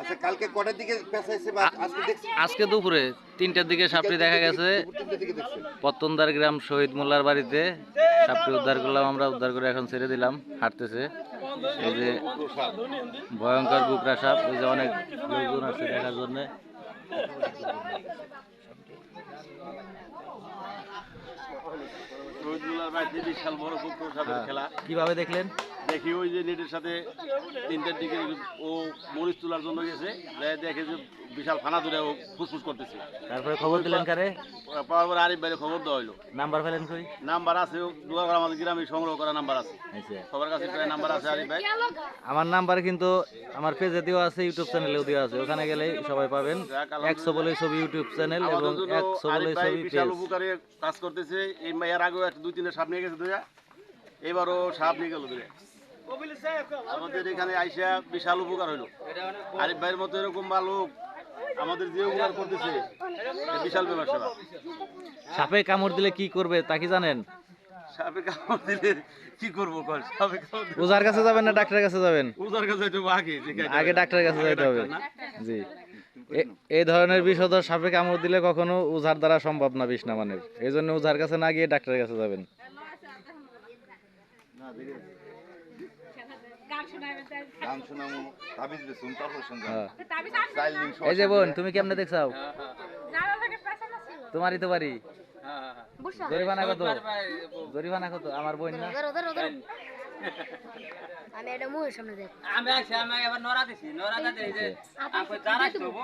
আচ্ছা কালকে কটার দিকে পেঁচাইছে বা আজকে আজকে দুপুরে তিনটার দিকে সাপটি দেখা গেছে। পত্তনদার গ্রাম শহীদ মোল্লার বাড়িতে সাপটি উদ্ধার করলাম আমরা উদ্ধার করে এখন ছেড়ে দিলাম হাঁটতেছে। এই যে ভয়ঙ্কর বুকরা সাপ এই যে অনেক লোকজন আসছে দেখার জন্য। শহীদুল্লাহর বাড়িতে বিশাল বড় পুকুর সাপের খেলা। কীভাবে দেখলেন? দেখি ওই যে নেটের সাথে তিনটার দিকে ও মরিচ তোলার জন্য গেছে। দেখে যে বিশাল ফানা ধরে ও ফুসফুস করতেছে। তারপরে খবর দিলেন কারে? পাওয়ার পর আরিফ বাইরে খবর দেওয়া হইল। নাম্বার পেলেন কই? নাম্বার আছে দুয়ার আমাদের গ্রামে সংগ্রহ করা নাম্বার আছে। আচ্ছা। সবার কাছে প্রায় নাম্বার আছে আরিফ ভাই। আমার নাম্বার কিন্তু আমার পেজে দেওয়া আছে ইউটিউব চ্যানেলেও দেওয়া আছে। ওখানে গেলেই সবাই পাবেন। একশো বলে ছবি ইউটিউব চ্যানেল এবং একশো বলে ছবি বিশাল উপকারে কাজ করতেছে। এই এর আগেও একটা দুই তিনটা সাপ নিয়ে গেছে দুইয়া এবারও সাপ নিয়ে গেল দুইয়া আমাদের এখানে আইসা বিশাল উপকার হইল। আরিফ ভাইয়ের মতো এরকম ভালো আমাদের যে উপকার করতেছে বিশাল ব্যাপার সেবা। সাপে কামড় দিলে কি করবে তা কি জানেন? সাপে কামড় দিলে কি করব কর সাপে কামড় ওজার কাছে যাবেন না ডাক্তারের কাছে যাবেন? কাছে আগে জিজ্ঞাসা আগে ডাক্তারের কাছে যাইতে হবে। জি। এই ধরনের বিষধর সাপে কামড় দিলে কখনো উজার দ্বারা সম্ভব না বিষ নামানের। এই জন্য উজার কাছে না গিয়ে ডাক্তারের কাছে যাবেন। এই যে বোন তুমি কেমনে দেখছাও তোমারই তো বাড়ি। জরিমানা কত? জরিমানা কত? আমার বোন না? আমি এটা মুখের সামনে দেখ আমি আছি আমি এবার নরা দিছি নরাটা দেই যে আমি জানাই দেবো।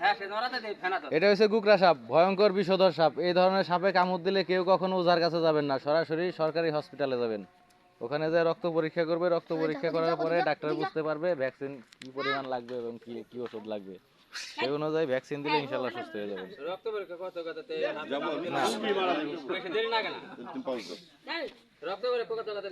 হ্যাঁ সে নরাটা দেই ফেনা তো এটা হচ্ছে গুকরা সাপ ভয়ঙ্কর বিষধর সাপ। এই ধরনের সাপে কামড় দিলে কেউ কখনো ওজার কাছে যাবেন না। সরাসরি সরকারি হসপিটালে যাবেন। ওখানে যে রক্ত পরীক্ষা করবে রক্ত পরীক্ষা করার পরে ডাক্তার বুঝতে পারবে ভ্যাকসিন কি পরিমাণ লাগবে এবং কি কি ওষুধ লাগবে। সেই অনুযায়ী ভ্যাকসিন দিলে ইনশাল্লাহ সুস্থ হয়ে যাবেন। রক্ত পরীক্ষা কত কত তে যাব। বেশি দেরি না কেন? তুমি পাউজ দাও রক্ত পরীক্ষা কত কত